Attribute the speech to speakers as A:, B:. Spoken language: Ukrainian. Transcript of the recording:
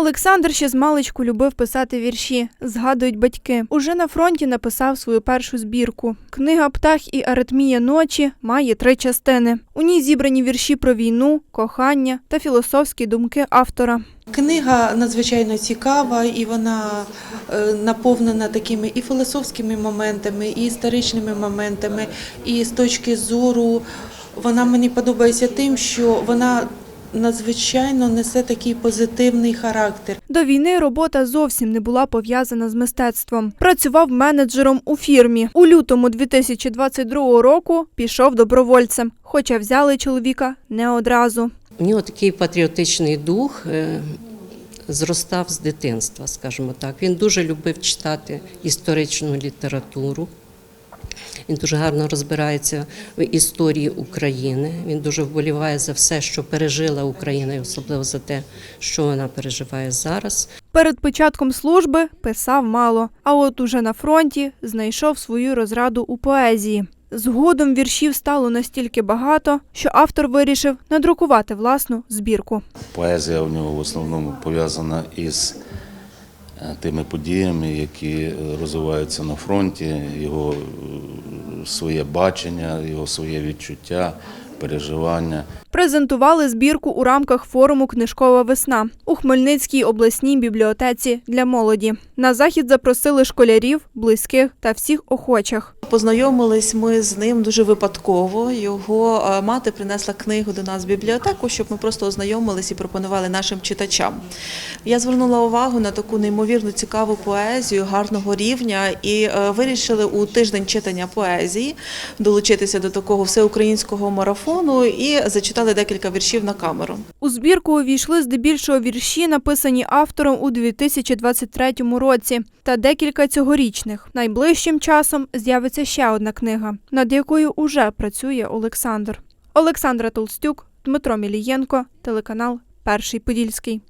A: Олександр ще з маличку любив писати вірші, згадують батьки. Уже на фронті написав свою першу збірку. Книга Птах і аритмія ночі має три частини. У ній зібрані вірші про війну, кохання та філософські думки автора.
B: Книга надзвичайно цікава і вона е, наповнена такими і філософськими моментами, і історичними моментами. І з точки зору вона мені подобається тим, що вона надзвичайно несе такий позитивний характер.
A: До війни робота зовсім не була пов'язана з мистецтвом. Працював менеджером у фірмі. У лютому 2022 року пішов добровольцем, хоча взяли чоловіка не одразу.
C: У нього такий патріотичний дух е, зростав з дитинства, скажімо так. Він дуже любив читати історичну літературу. Він дуже гарно розбирається в історії України. Він дуже вболіває за все, що пережила Україна, і особливо за те, що вона переживає зараз.
A: Перед початком служби писав мало, а от уже на фронті знайшов свою розраду у поезії. Згодом віршів стало настільки багато, що автор вирішив надрукувати власну збірку.
D: Поезія в нього в основному пов'язана із е, тими подіями, які е, розвиваються на фронті, його е, своє бачення, його своє відчуття, переживання.
A: Презентували збірку у рамках форуму Книжкова весна у Хмельницькій обласній бібліотеці для молоді. На захід запросили школярів, близьких та всіх охочих.
E: Познайомились ми з ним дуже випадково. Його е, мати принесла книгу до нас в бібліотеку, щоб ми просто ознайомились і пропонували нашим читачам. Я звернула увагу на таку неймовірно цікаву поезію гарного рівня і е, вирішили у тиждень читання поезії долучитися до такого всеукраїнського марафону і зачитали декілька віршів на камеру.
A: У збірку увійшли здебільшого вірші, написані автором у 2023 році, та декілька цьогорічних. Найближчим часом з'явиться ще одна книга, над якою уже працює Олександр. Олександра Толстюк, Дмитро Мілієнко, телеканал Перший Подільський.